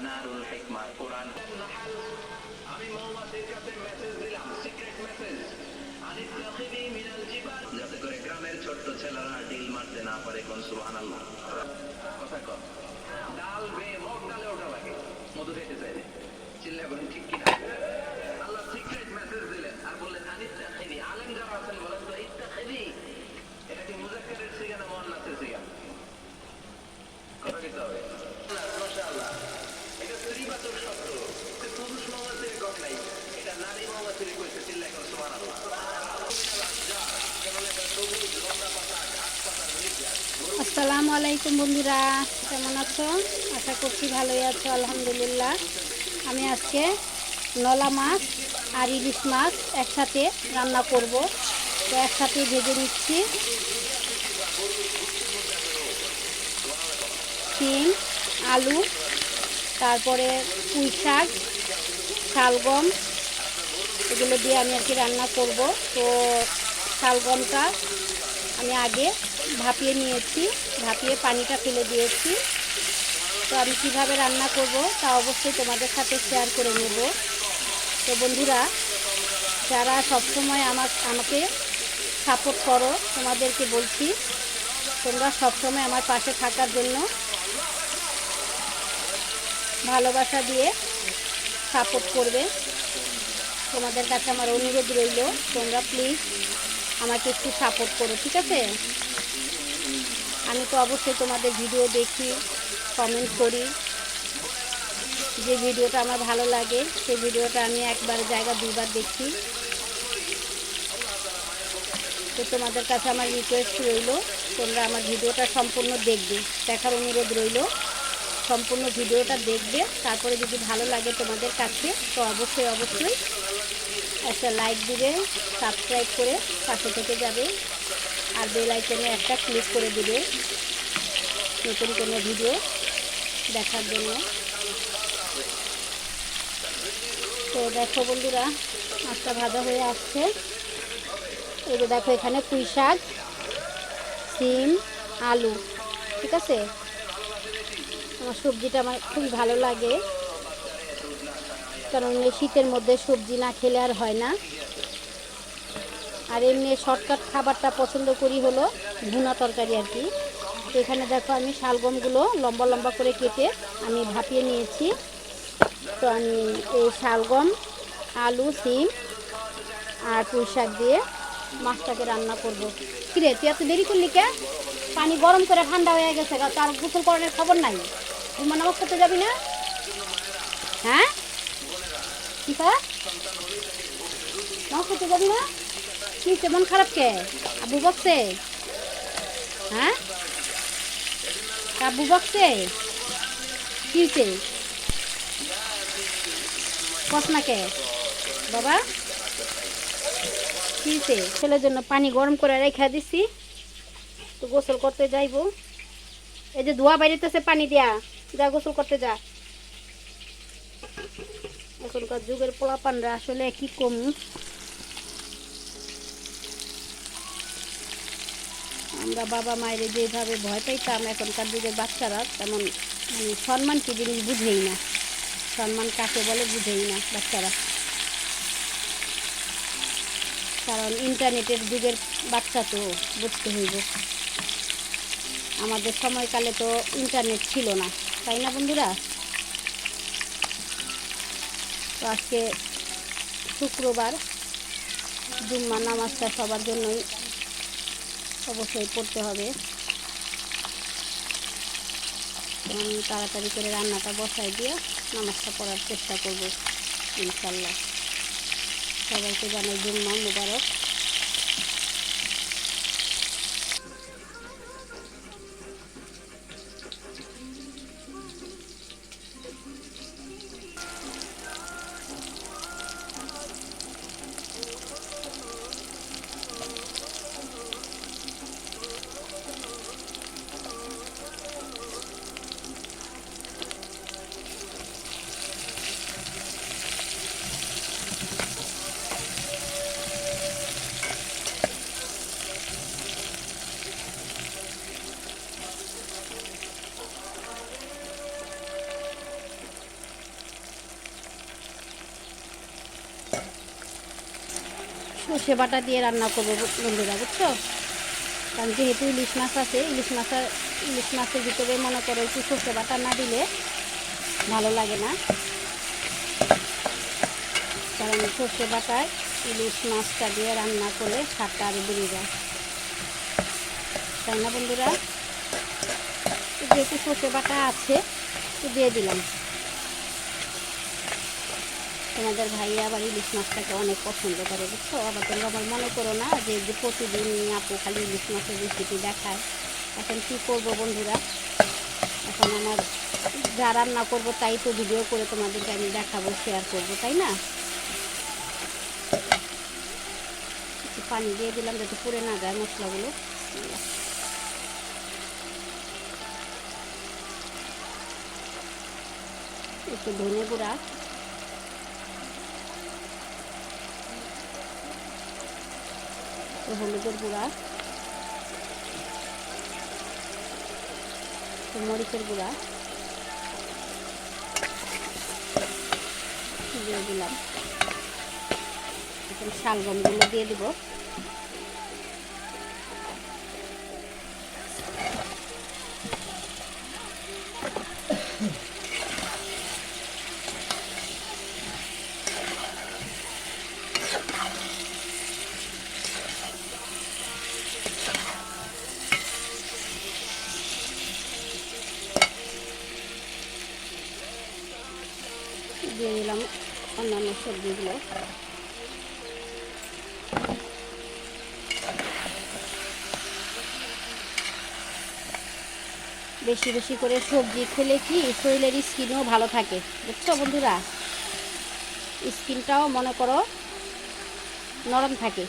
মানারুল হিকমা কোরআন। আমি মৌমাছির কাছে মেসেজ দিলাম সিক্রেট মেসেজ আনিত্তাখিনি মিনাল জিবাল। যাতে করে গ্রামের ছোট্ট ছেলেরা ডিল মারতে না পারে কোন সুবহানাল্লাহ। কথা কর ডাল বে মগ ডালে ওঠা লাগে। মধু খেতে চাইলে। চিল্লা বলেন ঠিক কিনা? আসসালামু আলাইকুম বন্ধুরা, কেমন আছো? আশা করছি ভালোই আছো, আলহামদুলিল্লাহ। আমি আজকে নলা মাছ আর ইলিশ মাছ একসাথে রান্না করব। তো একসাথে ভেজে নিচ্ছি। শিম, আলু, তারপরে পুঁই শাক, শালগম, এগুলো দিয়ে আমি আর কি রান্না করব। তো শালগমটা আমি আগে ভাপিয়ে নিয়েছি, ভাপিয়ে পানিটা ফেলে দিয়েছি। তো আমি কীভাবে রান্না করব তা অবশ্যই তোমাদের সাথে শেয়ার করে নেব। তো বন্ধুরা, যারা সবসময় আমার, আমাকে সাপোর্ট করো, তোমাদেরকে বলছি, তোমরা সবসময় আমার পাশে থাকার জন্য ভালোবাসা দিয়ে সাপোর্ট করবে। তোমাদের কাছে আমার অনুরোধ রইল, তোমরা প্লিজ আমাকে একটু সাপোর্ট করো, ঠিক আছে? আমি তো অবশ্যই তোমাদের ভিডিও দেখি কমেন্ট করি। যে ভিডিওটা আমার ভালো লাগে, সেই ভিডিওটা আমি একবার জায়গা দুবার দেখি। তো তোমাদের কাছে আমার রিকোয়েস্ট রইল, তোমরা আমার ভিডিওটা সম্পূর্ণ দেখবে, দেখার অনুরোধ রইল। সম্পূর্ণ ভিডিওটা দেখবে, তারপরে যদি ভালো লাগে তোমাদের কাছে, তো অবশ্যই অবশ্যই একটা লাইক দিবে সাবস্ক্রাইব করে পাশে থেকে যাবে। আর বেল আইকনে একটা ক্লিক করে দিবে নতুন কোনো ভিডিও দেখার জন্য। তো দেখো বন্ধুরা মাছটা ভাজা হয়ে আসছে। এই যে দেখো এখানে পুঁই শাক, সিম, আলু, ঠিক আছে? আমার সবজিটা আমার খুবই ভালো লাগে। কারণ এই শীতের মধ্যে সবজি না খেলে আর হয় না। আর এমনি শর্টকাট খাবারটা পছন্দ করি হলো ভুনা তরকারি আর কি। এখানে দেখো আমি শালগমগুলো লম্বা লম্বা করে কেটে আমি ভাপিয়ে নিয়েছি। তো আমি এই শালগম, আলু, সিম আর পুঁই শাক দিয়ে মাছটাকে রান্না করব। কিরে তুই এত দেরি করলি কে? পানি গরম করে ঠান্ডা হয়ে গেছে তার গোসল করানোর খবর নাই? ঘুমা নামাজ করতে যাবি না? হ্যাঁ? কি খা? নামাজ করতে যাবি না। কি মন খারাপ কে? আবু বকছে? হ্যাঁ? আবু বকছে? কি কস না কে? বাবা? কি হয়েছে ছেলের জন্য পানি গরম করে রেখে দিছি। তো গোসল করতে যাইবো। এই যে ধোয়া বাইরেতেছে পানি দিয়া। যা গোসল করতে যা। এখনকার যুগের পোলাপানরা আসলে কি কম? আমরা বাবা মায়ের যেভাবে ভয় পাইতাম এখনকার যুগের বাচ্চারা, তেমন মানে সম্মান কি জিনিস বুঝেই না। সম্মান কাকে বলে বুঝেই না বাচ্চারা। কারণ ইন্টারনেটের যুগের বাচ্চা তো বুঝতে হইব। আমাদের সময়কালে তো ইন্টারনেট ছিল না, তাই না বন্ধুরা? তো আজকে শুক্রবার জুম্মা নামাজটা সবার জন্যই অবশ্যই পড়তে হবে। আমি তাড়াতাড়ি করে রান্নাটা বসাই দিয়ে নামাজটা পড়ার চেষ্টা করব, ইনশাল্লাহ। সবাইকে জানাই জুম্মা মুবারক। সর্ষে বাটা দিয়ে রান্না করব বন্ধুরা, বুঝছ? কারণ যেহেতু ইলিশ মাছ আছে, ইলিশ মাছের ইলিশ মাছের ভিতরে মনে করো একটু সর্ষে বাটা না দিলে ভালো লাগে না। কারণ সর্ষে বাটায় ইলিশ মাছটা দিয়ে রান্না করলে স্বাদটা আরও বেড়ে যায়। তাই না বন্ধুরা? যেহেতু সর্ষে বাটা আছে দিয়ে দিলাম। তোমাদের ভাইয়া আবার ইলিশ মাছটাকে অনেক পছন্দ করে, বুঝছ? আবার তোমরা আবার মনে করো না যে যে প্রতিদিন আপু খালি ইলিশ মাছের রেসিপি দেখায়। এখন কী করব বন্ধুরা? এখন আমার যা রান্না করব তাই তো ভিডিও করে তোমাদেরকে আমি দেখাবো শেয়ার করব, তাই না? একটু পানি দিয়ে দিলাম যাতে পুড়ে না যায় মশলাগুলো। একটু ধনে গুঁড়া হলুদের গুঁড়া মরিচের গুঁড়া দিয়ে দিলাম। এখন শালগমগুলো দিয়ে দিব। দিয়ে দিলাম অন্যান্য সবজিগুলো। বেশি বেশি করে সবজি খেলে কি শরীরের স্কিনও ভালো থাকে। বুঝছ বন্ধুরা? স্কিনটাও মনে করো নরম থাকে।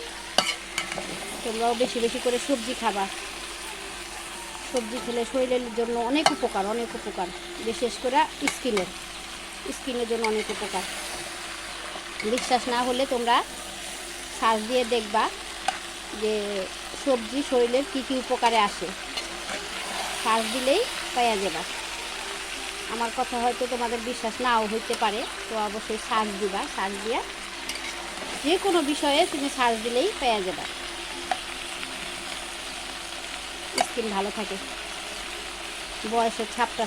তোমরাও বেশি বেশি করে সবজি খাবা। সবজি খেলে শরীরের জন্য অনেক উপকার অনেক উপকার, বিশেষ করে স্কিনের। স্কিনের জন্য অনেক উপকার। বিশ্বাস না হলে তোমরা শ্বাস দিয়ে দেখবা যে সবজি শরীরের কী কী উপকারে আসে। শ্বাস দিলেই পাইয়া যাবা। আমার কথা হয়তো তোমাদের বিশ্বাস নাও হইতে পারে, তো অবশ্যই শ্বাস দিবা। শ্বাস দিয়া যে কোনো বিষয়ে তুমি শ্বাস দিলেই পাইয়া যাবা। স্কিন ভালো থাকে। বয়সের ছাপটা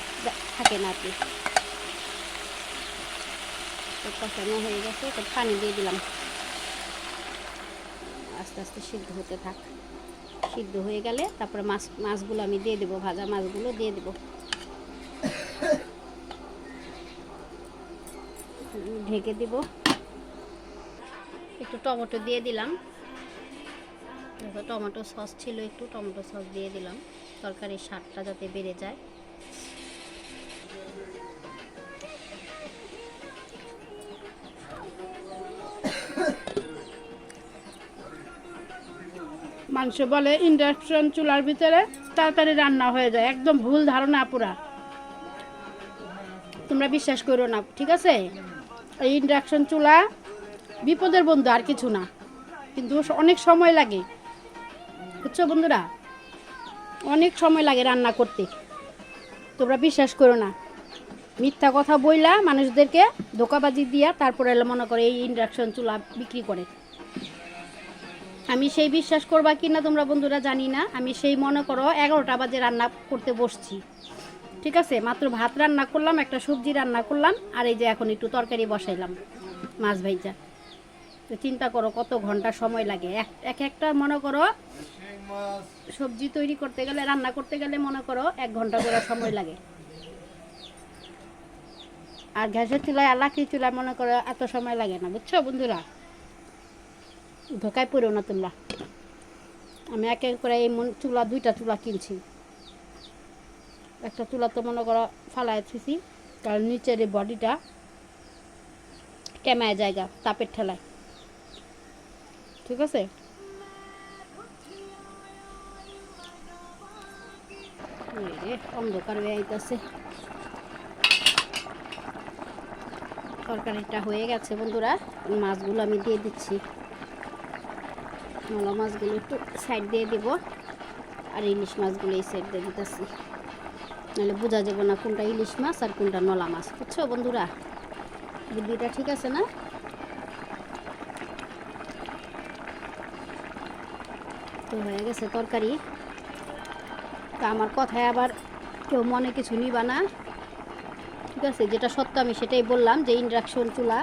থাকে না তো কষানো হয়ে গেছে, তো পানি দিয়ে দিলাম। আস্তে আস্তে সিদ্ধ হতে থাক। সিদ্ধ হয়ে গেলে তারপরে মাছ, মাছগুলো আমি দিয়ে দেবো, ভাজা মাছগুলো দিয়ে দেবো। ঢেকে দিব। একটু টমেটো দিয়ে দিলাম। টমেটো সস ছিল একটু, টমেটো সস দিয়ে দিলাম। তরকারির স্বাদটা যাতে বেড়ে যায়। মানুষ বলে, ইন্ডাকশন চুলার ভিতরে তাড়াতাড়ি রান্না হয়ে যায়। একদম ভুল ধারণা পুরা তোমরা বিশ্বাস করো না, ঠিক আছে? এই ইন্ডাকশন চুলা বিপদের বন্ধু আর কিছু না। কিন্তু অনেক সময় লাগে। বুঝছ বন্ধুরা? অনেক সময় লাগে রান্না করতে। তোমরা বিশ্বাস করো না। মিথ্যা কথা বইলা মানুষদেরকে ধোকাবাজি দিয়া তারপরে মনে করে এই ইন্ডাকশন চুলা বিক্রি করে। আমি সেই বিশ্বাস করবা কি না তোমরা বন্ধুরা জানি না। আমি সেই মনে করো এগারোটা বাজে রান্না করতে বসছি। ঠিক আছে? মাত্র ভাত রান্না করলাম, একটা সবজি রান্না করলাম, আর এই যে এখন একটু তরকারি বসাইলাম মাছ ভাইজা। তো চিন্তা করো কত ঘণ্টা সময় লাগে। এক এক একটা মনে করো সবজি তৈরি করতে গেলে, রান্না করতে গেলে মনে করো এক ঘণ্টা করে সময় লাগে। আর গ্যাসের চুলায় আর লাকড়ি চুলায় মনে করো এত সময় লাগে না। বুঝছ বন্ধুরা? ধোকায় পড়ো না তোমরা। আমি এক এক করে এই মন চুলা, দুইটা চুলা কিনছি। একটা চুলা তো মনে করো ফালায় থুছি কারণ নিচের এই বডিটা টেমায় জায়গা, তাপের ঠেলায়। ঠিক আছে? অন্ধকার হয়ে আইতাছে। তরকারিটা হয়ে গেছে বন্ধুরা, মাছগুলো আমি দিয়ে দিচ্ছি। নলা মাছগুলো একটু সাইড দিয়ে দিব। আর ইলিশ মাছগুলো এই সাইড দিয়ে দিতেছি। নাহলে বোঝা যাবে না কোনটা ইলিশ মাছ আর কোনটা নলা মাছ। বুঝছ বন্ধুরা? বুদ্ধিটা ঠিক আছে না? তো হয়ে গেছে তরকারি। তা আমার কথায় আবার কেউ মনে কিছু নিবা না। ঠিক আছে? যেটা সত্য আমি সেটাই বললাম যে ইন্ডাকশন চুলা।